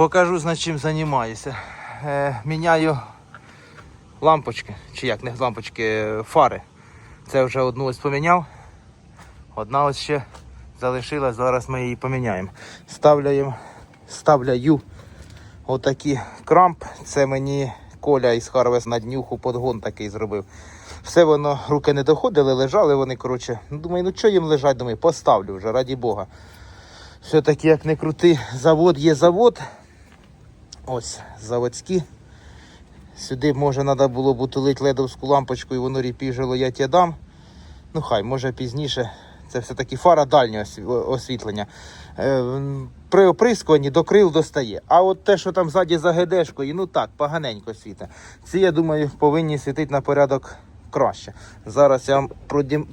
Покажу, з над чим займаюся. Е, міняю лампочки, чи як, не лампочки, е, фари. Це вже одну ось поміняв. Одна ось ще залишилась, зараз ми її поміняємо. Ставляємо, ставляю отакі крамп. Це мені Коля із Харвес на днюху подгон такий зробив. Все воно, руки не доходили, лежали вони, коротше. Ну, Думаю, ну що їм лежать, думаю, поставлю вже, раді Бога. Все-таки, як не крути, завод є завод. Ось, заводські. Сюди, може, треба було б утулити ледовську лампочку і воно ріпіжило, я тебе дам. Ну хай, може пізніше. Це все-таки фара дальнього освітлення. Е, При оприскуванні до крил достає. А от те, що там ззаді за ГДшкою, ну так, поганенько світить. Ці, я думаю, повинні світити на порядок краще. Зараз я вам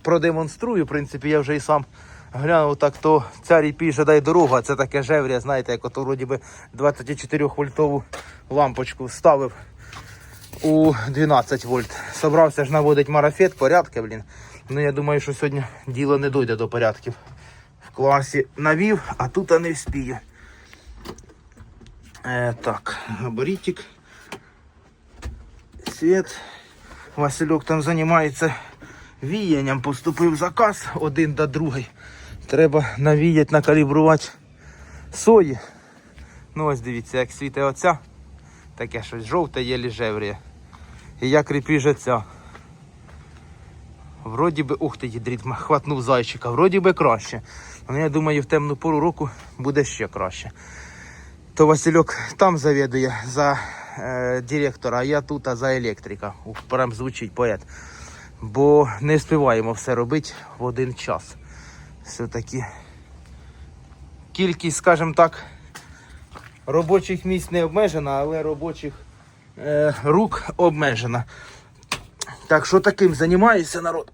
продемонструю. В принципі, я вже і сам глянув так, то ця ріпіжа дай дорогу, а це таке жевря, знаєте, як ото вроді би 24 вольтову лампочку ставив у 12 вольт. Собрався ж наводити марафет, порядки, блін. Ну я думаю, що сьогодні діло не дойде до порядків. В класі навів, а тут не вспію. Е, так, габаритик. Світ. Васильок там займається віянням. Поступив заказ один до другий. Треба навіяти, накалібрувати сої. Ну ось дивіться, як світе оця. Таке щось жовте єлі жевріє. І як репіже ця. Вроді би, ух ти, дріт, хватнув зайчика, вроді би краще. Але я думаю, в темну пору року буде ще краще. То Васильок там завідує за е, директора, а я тут а за електрика. Ух, прям звучить поет. Бо не встигаємо все робити в один час. Все-таки кількість, скажімо так, робочих місць не обмежена, але робочих е, рук обмежена. Так що таким займаюся народ.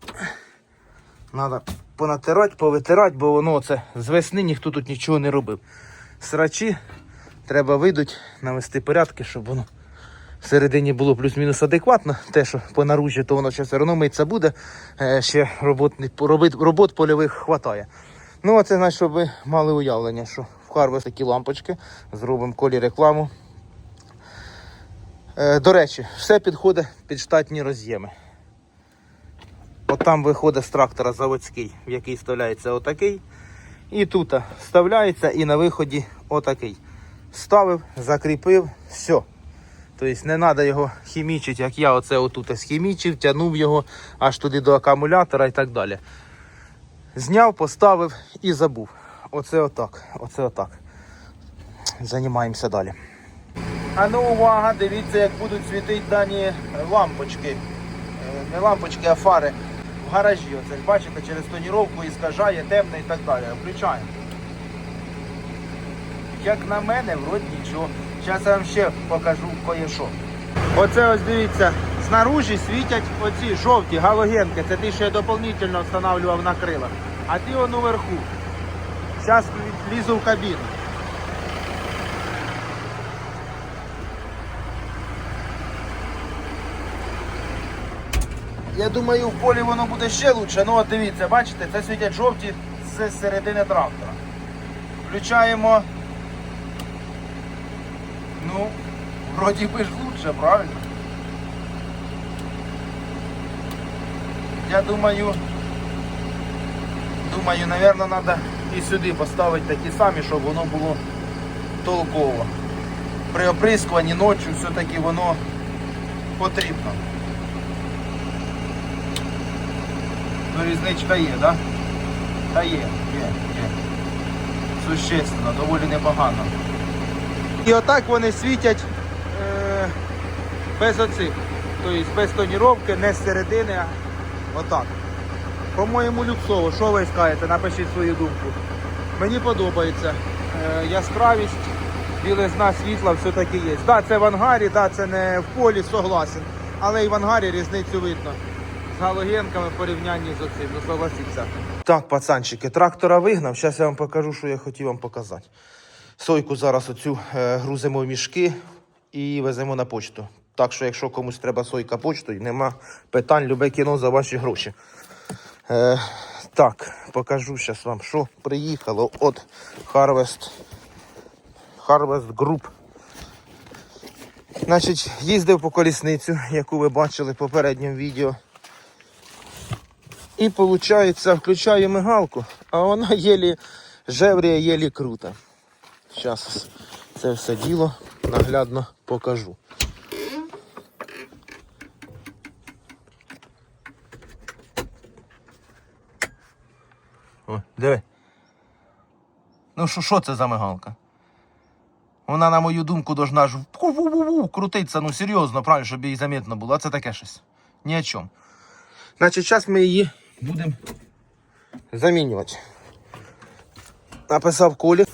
Надо понатирати, повитирати, бо воно це з весни ніхто тут нічого не робив. Срачі треба видуть, навести порядки, щоб воно всередині було плюс-мінус адекватно. Те, що по наружі, то воно ще все одно митися буде. Е, ще робот, робит, робот польових хватає. Ну, а це значить, щоб ви мали уявлення, що в Харвест такі лампочки, зробимо колі рекламу. Е, до речі, все підходить під штатні роз'єми. От там виходить з трактора заводський, в який вставляється отакий. І тут вставляється і на виході отакий. Ставив, закріпив, все. Тобто не треба його хімічити, як я оце отут схімічив, тягнув його аж туди до акумулятора і так далі. Зняв, поставив і забув. Оце отак. Оце отак. Займаємося далі. А ну увага, дивіться, як будуть світити дані лампочки. Е, Не лампочки, а фари в гаражі. Оце бачите, через тоніровку іскажає, темне і так далі. Включаємо. Як на мене, вроді нічого. Зараз я вам ще покажу кое-що. Оце ось дивіться, знаружі світять оці жовті галогенки. Це ті, що я доповнительно встановлював на крилах. А ті он уверху. Зараз лізу в кабіну. Я думаю, в полі воно буде ще лучше. Ну от дивіться, бачите, це світять жовті з середини трактора. Включаємо. Ну, вроді би ж лучше, правильно? Я думаю, думаю, напевно, треба і сюди поставити такі самі, щоб воно було толково. При оприскуванні ночі все-таки воно потрібно. Ну, різничка є, так? Да? Та є, є, є. Существенно, доволі непогано. І отак вони світять е, без оцих. Тобто без тоніровки, не з середини, а отак. По-моєму, люксово. Що ви скажете? Напишіть свою думку. Мені подобається. Е, яскравість, білизна світла все-таки є. Так, да, це в ангарі, да, це не в полі, согласен. Але і в ангарі різницю видно. З галогенками в порівнянні з оцим, ну согласіться. Так, пацанчики, трактора вигнав. Зараз я вам покажу, що я хотів вам показати. Сойку зараз оцю е, грузимо в мішки і веземо на почту. Так що, якщо комусь треба сойка почтою, нема питань, любе кіно за ваші гроші. Е, так, покажу зараз вам, що приїхало от Harvest, Harvest Group Значить, їздив по колісницю, яку ви бачили в попередньому відео. І виходить, включаю мигалку, а вона єлі жевріє, єлі крута. Зараз це все діло наглядно покажу. О, диви. Ну що, що це за мигалка? Вона, на мою думку, должна ж крутитися, ну серйозно, правильно, щоб їй замітно було. А це таке щось. Ні о чому. Значить, зараз ми її будемо замінювати. Написав колі.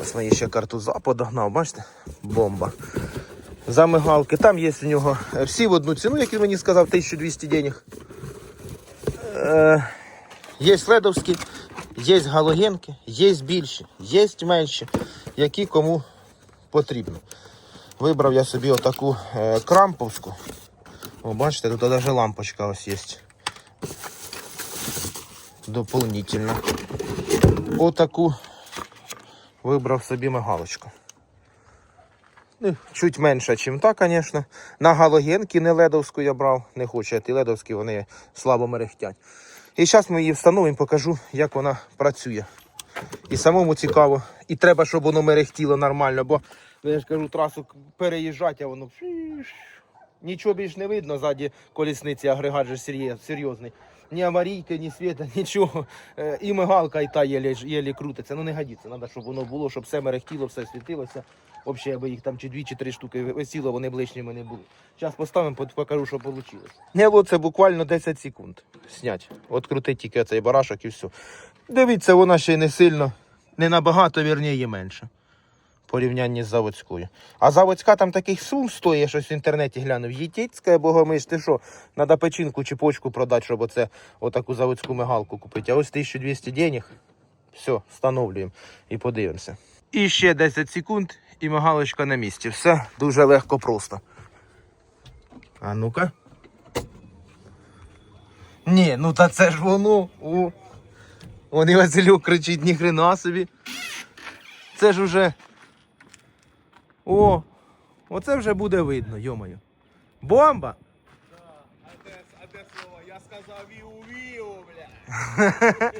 Ось мені ще карту за подогнав, бачите? Бомба. За мигалки. Там є у нього всі в одну ціну, як він мені сказав, 1200 денег. Е, є ледовські, є галогенки, є більші, є менші, які кому потрібно. Вибрав я собі отаку е, крамповську. О, бачите, тут навіть лампочка ось є. Дополнительно. Отаку вибрав собі мигалочку. Ну, чуть менше, ніж та, звісно. На галогенки не ледовську я брав, не хочу, а ті ледовські вони слабо мерехтять. І зараз ми її встановимо, покажу, як вона працює. І самому цікаво. І треба, щоб воно мерехтіло нормально, бо ну, я ж кажу, трасу переїжджати, а воно нічого більш не видно ззаді колісниці, агрегат же серйозний. Ні аварійки, ні світа, нічого. Е, І мигалка, і та єлі, єлі крутиться. Ну не годиться. Треба, щоб воно було, щоб все мерехтіло, все світилося. Взагалі, аби їх там чи дві, чи три штуки висіло, вони б лишніми не були. Зараз поставимо, покажу, що вийшло. Нело це буквально 10 секунд. Снять. От крути тільки цей барашок і все. Дивіться, вона ще не сильно, не набагато, вірніше, менше. Порівнянні з заводською. А заводська там такий сум стоїть, я щось в інтернеті глянув. Єтицька, богомиш, ти що, треба печінку чи почку продати, щоб оце, отаку заводську мигалку купити. А ось 1200 денег. Все, встановлюємо і подивимося. І ще 10 секунд, і мигалочка на місці. Все дуже легко просто. А ну-ка. Ні, ну та це ж воно. О. Вон і Василюк кричить, ні хрена собі. Це ж уже. О! Оце вже буде видно, йомаю. Бомба! А де, слово? Я сказав віу-віу, бля.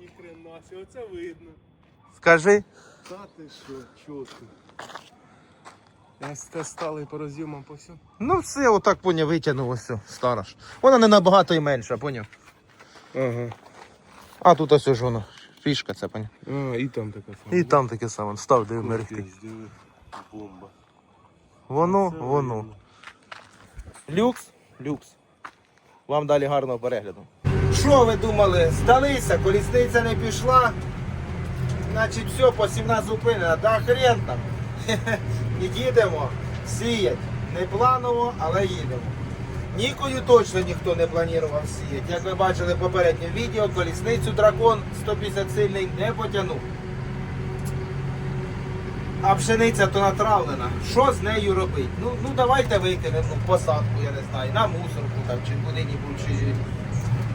Ніхрена оце видно. Скажи. Та ти що, чітко. Я сте стали по роз'ємам по всьому. Ну все, отак поняв, витягнув ось все, стара. Вона не набагато і менша, поняв. Ага. А тут ось ж воно. Фішка це, поняв. А, і там така сама. І там таке саме. Став, диви мерехти. Бомба. Воно, Це воно. Люкс, люкс. Вам далі гарного перегляду. Що ви думали? Здалися, колісниця не пішла. Значить, все, посівна зупинена. Да хрен там. І їдемо сіять. Не планово, але їдемо. Нікою точно ніхто не планував сіяти. Як ви бачили в попередньому відео, колісницю дракон 150 сильний не потягнув. А пшениця то натравлена. Що з нею робити? Ну, ну давайте викинемо в посадку, я не знаю, на мусорку там чи куди-небудь. Чи...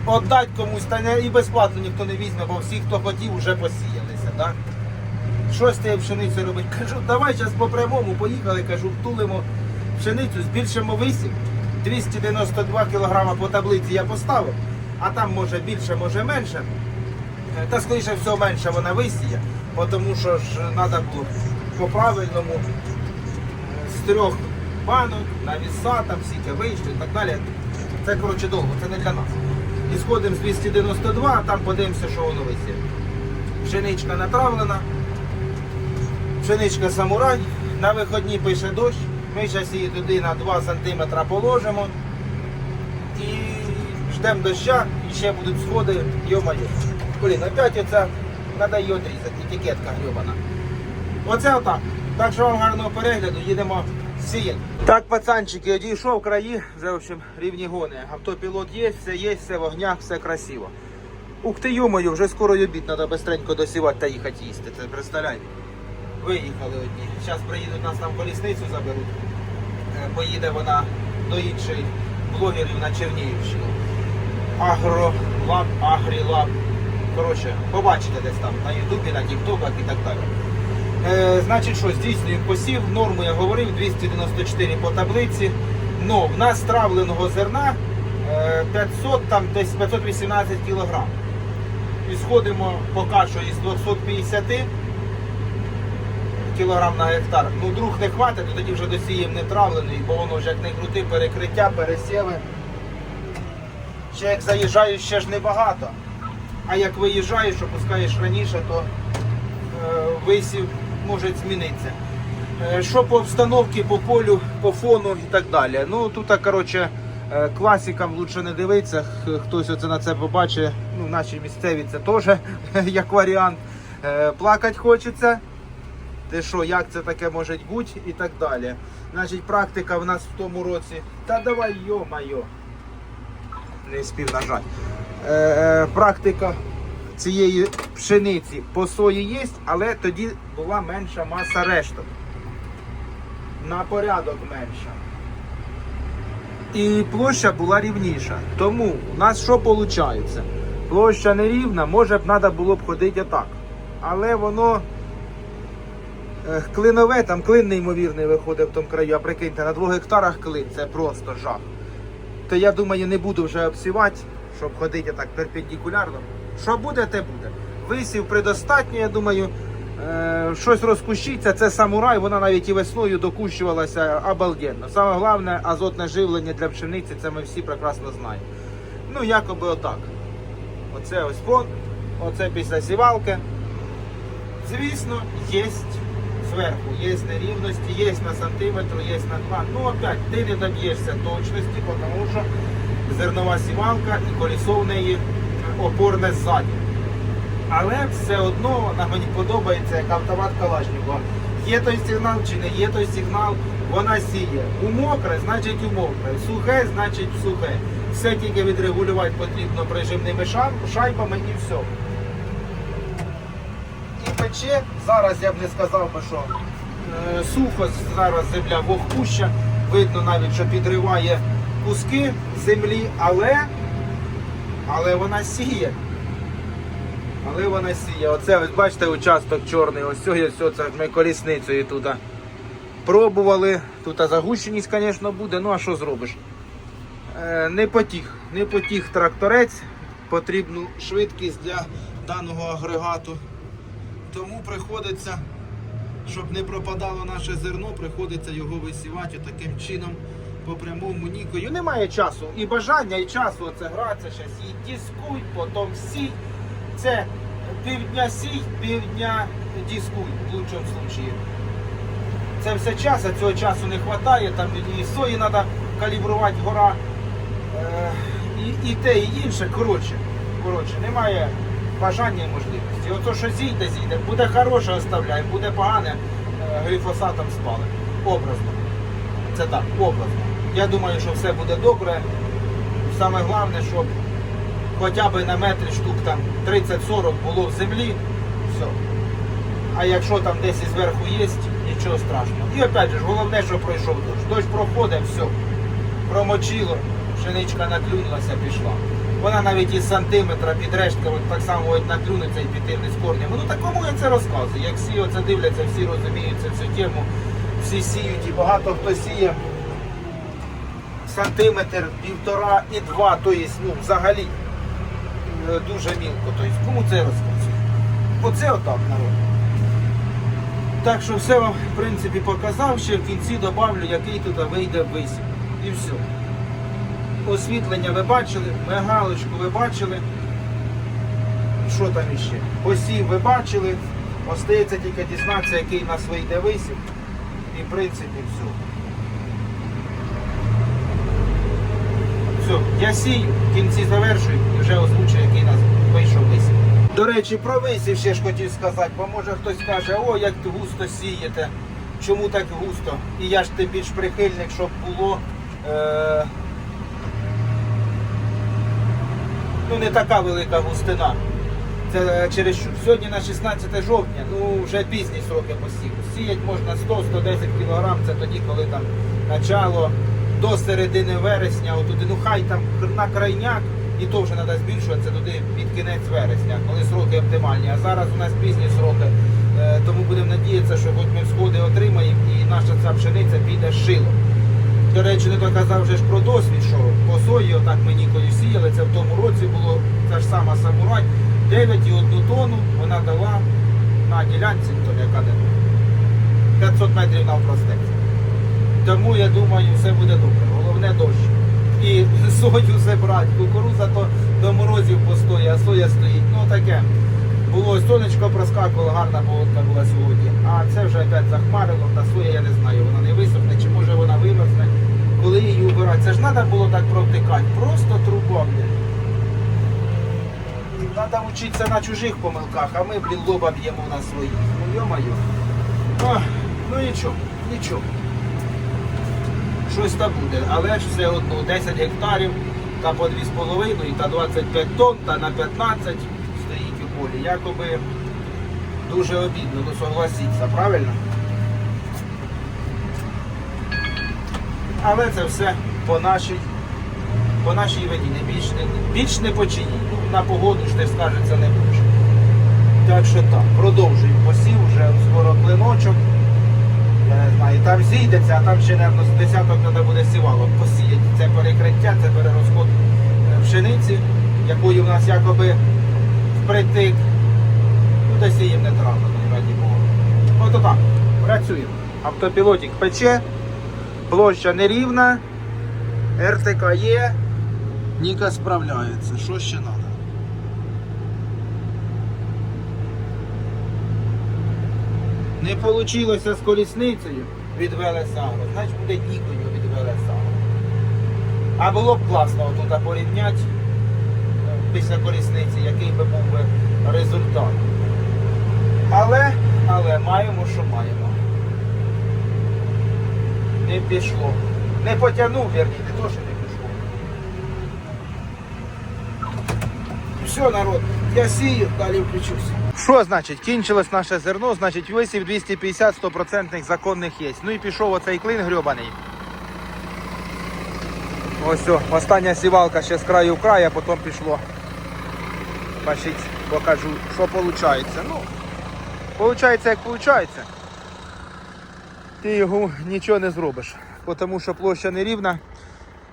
Отдать комусь, та не, і безплатно ніхто не візьме, бо всі, хто хотів, вже посіялися. Так? Що з тією пшеницею робити? Кажу, давай зараз по прямому поїхали, кажу, втулимо пшеницю, збільшимо висів. 292 кг по таблиці я поставив, а там може більше, може менше. Е, Та скоріше всього менше вона висіє, тому що ж треба було по-правильному е, з трьох банок на віса, там всіки вийшли і так далі. Це коротше довго, це не для нас. І сходимо з 292, а там подивимося, що воно висіє. Пшеничка натравлена, пшеничка самурай, на виходні пише дощ, ми зараз її туди на 2 см положимо і ждемо доща, і ще будуть сходи, йо-моє. Блін, опять оце треба її етикетка гребана. Оце отак. Так що вам гарного перегляду, їдемо сіяти. Так, пацанчики, одійшов краї, вже в общем рівні гони. Автопілот є, все є, все в огнях, все красиво. Ух ти, йомою, вже скоро обід, треба быстренько досівати та їхати їсти. Це представляй. Виїхали одні. Зараз приїдуть нас там колісницю заберуть. Е, Поїде вона до інших блогерів на Чернігівщину. Агролаб, Агрілаб. Коротше, побачите десь там на Ютубі, на Тіктоках і так далі. Е, значить, що здійснюємо посів, норму я говорив, 294 по таблиці. Ну, в нас травленого зерна е, 500, там десь 518 кг. Ісходимо поки що із 250 кг на гектар. Ну, вдруг не хватить, то тоді вже досіємо не травлений, бо воно ж як не крути, перекриття, пересіви. Ще як заїжджаєш, ще ж небагато. А як виїжджаєш, опускаєш раніше, то е, висів може змінитися. Е, Що по обстановці, по полю, по фону і так далі. Ну тут, коротше, е, класикам лучше не дивитися. Хтось оце на це побачить. Ну, в нашій місцеві це теж як варіант. Е, Плакать хочеться. Ти що, як це таке може бути і так далі. Значить, практика в нас в тому році. Та давай, йо-майо. Не спів нажати. Е, е, практика цієї пшениці по сої є, але тоді була менша маса решток. На порядок менша. І площа була рівніша. Тому у нас що виходить? Площа нерівна, може б треба було б ходити отак. Але воно е, клинове, там клин неймовірний виходить в тому краю, а прикиньте, на двох гектарах клин, це просто жах. То я думаю, не буду вже обсівати, щоб ходити так перпендикулярно. Що буде, те буде. Висів предостатньо, я думаю, е, щось розкущиться, це самурай, вона навіть і весною докущувалася обалденно. Саме головне азотне живлення для пшениці, це ми всі прекрасно знаємо. Ну, якоби отак. Оце ось фон, оце після сівалки. Звісно, є зверху, є нерівності, є на сантиметр, є на два. Ну опять, ти не доб'єшся точності, тому що зернова сівалка і колесо в неї опорне ззаді. Але все одно мені подобається як автомат Калашникова. Є той сигнал чи не є той сигнал, вона сіє. У мокре, значить у мокре. Сухе, значить сухе. Все тільки відрегулювати потрібно прижимними шайбами і все і пече. Зараз я б не сказав би, що е, сухо зараз земля вогкуща. Видно навіть, що підриває куски землі, але, але вона сіє. Але вона сіє. Оце ось бачите участок чорний. Ось це ми колісницею тут пробували. Тут загущеність, звісно, буде. Ну а що зробиш? Е, Не потіг, не потіг тракторець. Потрібну швидкість для даного агрегату. Тому приходиться, щоб не пропадало наше зерно, приходиться його висівати таким чином по прямому нікою. Немає часу і бажання, і часу оце гратися, щас і дискуй, потім сій. Це півдня сій, півдня дискуй в лучшому случаї. Це все час, а цього часу не вистачає, там і сої треба калібрувати гора. Е, і, і те, і інше. Коротше, коротше, немає бажання і можливості. Ото що зійде, зійде, буде хороше, оставляємо, буде погане, е, гліфосатом спали. Образно. Це так, образно. Я думаю, що все буде добре. Саме головне, щоб хоча б на метрі штук там 30-40 було в землі. Все. А якщо там десь і зверху є, нічого страшного. І опять же, головне, що пройшов дощ. Дощ проходить, все. Промочило, пшеничка наклюнулася, пішла. Вона навіть із сантиметра під рештка, так само от наклюнеться і піти вниз корнем. Ну так кому я це розказую? Як всі оце дивляться, всі розуміють цю тему, всі сіють і багато хто сіє. Сантиметр, півтора і два, тобто, ну, взагалі е, дуже мілко. Тобто, кому це розказує? Оце отак народ. Так що все вам в принципі показав, ще в кінці добавлю, який туди вийде висів. І все. Освітлення ви бачили, мигалочку ви бачили. Що там іще? Посів ви бачили. Остається тільки дізнатися, який у нас вийде висів. І в принципі все. Все, я сію, в кінці завершую і вже озвучу, який нас вийшов висів. До речі, про висів ще ж хотів сказати, бо може хтось каже, о, як ти густо сієте, чому так густо? І я ж ти більш прихильник, щоб було е... ну, не така велика густина. Це через що сьогодні на 16 жовтня, ну вже пізні сроки посіву. Сіять можна 100-110 кг, це тоді, коли там начало до середини вересня, отуди, ну хай там на крайняк, і то вже треба збільшуватися туди під кінець вересня, коли сроки оптимальні. А зараз у нас пізні сроки. Е, Тому будемо надіятися, що хоч ми всходи отримаємо і наша ця пшениця піде з шилом. До речі, не доказав вже ж про досвід, що по сої, отак ми нікою сіяли, це в тому році було та ж сама самурай, 9,1 тонну вона дала на ділянці, яка не 500 метрів навпростець. Тому я думаю, все буде добре. Головне дощ. І сою забрати. Кукуруза то до морозів постоїть, а соя стоїть. Ну таке. Було сонечко проскакувало, гарна погодка була сьогодні. А це вже опять захмарило, та соя я не знаю, вона не висохне, чи може вона вимерзне. Коли її убирати, це ж треба було так провтикати. Просто блін. Треба вчитися на чужих помилках, а ми, блін, лоба б'ємо на своїх. Ну, йо-моє. Ох, Ну нічого, нічого. Щось там буде, але ж все одно 10 гектарів та по 2,5 та 25 тонн та на 15 стоїть у полі. Якоби дуже обідно, ну согласіться, правильно? Але це все по нашій, по нашій вині, не більш не, більш не по. Ну, на погоду ж не скажеться не може. Так що так, продовжуємо посів, вже скоро клиночок. Я не знаю, там зійдеться, а там ще, мабуть, з десяток треба буде сівалок посіяти. Це перекриття, це перерозход е, пшениці, якої в нас якоби впритик. Ну, та сіємо не травно, раді Бога. Ото так, працюємо. Автопілотик пече, площа нерівна, РТК є, Ніка справляється. Що ще треба? Не вийшло з колісницею від Велесагро, значить буде нікою від Велесагро. А було б класно тут порівняти е, після колісниці, який би був би результат. Але, але маємо, що маємо. Не пішло. Не потягнув, вірні, не то, що не пішло. Все, народ, я сію, далі включуся. Що значить? Кінчилось наше зерно, значить висів 250 100% законних є. Ну і пішов оцей клин грьобаний. Ось о, остання сівалка ще з краю в край, а потім пішло. Бачить, покажу, що виходить. Ну, виходить, як виходить. Ти його нічого не зробиш. Тому що площа не рівна,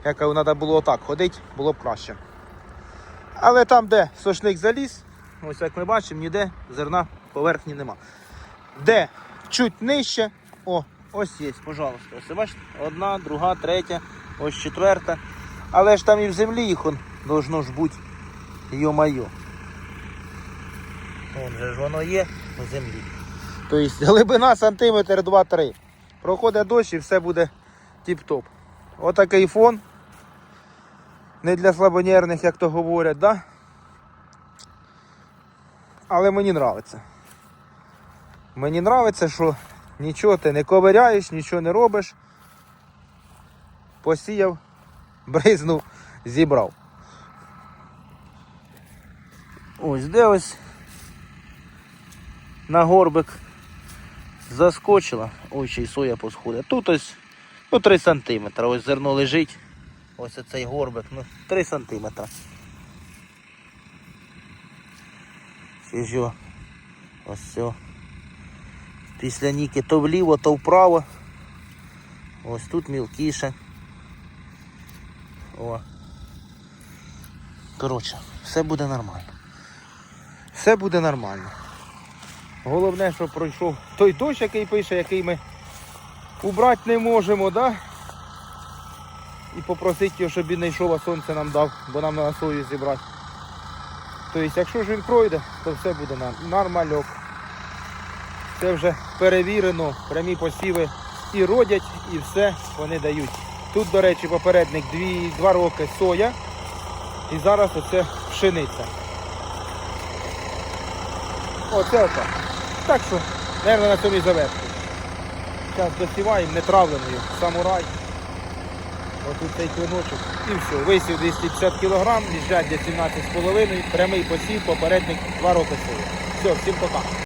яка треба було отак ходити, було б краще. Але там, де сошник заліз, ось як ми бачимо, ніде зерна поверхні нема. Де чуть нижче, о, ось є, пожалуйста. Ось бачите, одна, друга, третя, ось четверта. Але ж там і в землі їх он, должно ж бути. Йо-майо. Вон же ж воно є в землі. Тобто глибина сантиметр 2-3. Проходить дощ і все буде тіп-топ. Отакий фон. Не для слабонервних, як то говорять, да? Але мені нравиться. Мені нравиться, що нічого ти не ковиряєш, нічого не робиш. Посіяв, бризнув, зібрав. Ось де ось на горбик заскочила. Ой, ще й соя посходить. Тут ось ну, 3 см. Ось зерно лежить. Ось цей горбик, ну 3 см. Ще ось все. Після ніки то вліво, то вправо. Ось тут мілкіше. О. Коротше, все буде нормально. Все буде нормально. Головне, щоб пройшов той дощ, який пише, який ми убрати не можемо, да? І попросити його, щоб він не йшов, а сонце нам дав, бо нам на сою зібрати. Тобто, якщо ж він пройде, то все буде нормальок. Це вже перевірено, прямі посіви і родять, і все вони дають. Тут, до речі, попередник 2 роки соя, і зараз оце пшениця. Оце отак. Так що, мабуть, на цьому і завершую. Зараз досіваємо нетравленою самурай. Отут цей клиночок. І все. Висів 250 кг, їжджать 17,5, прямий посів, попередник 2 роки сили. Все, всім пока.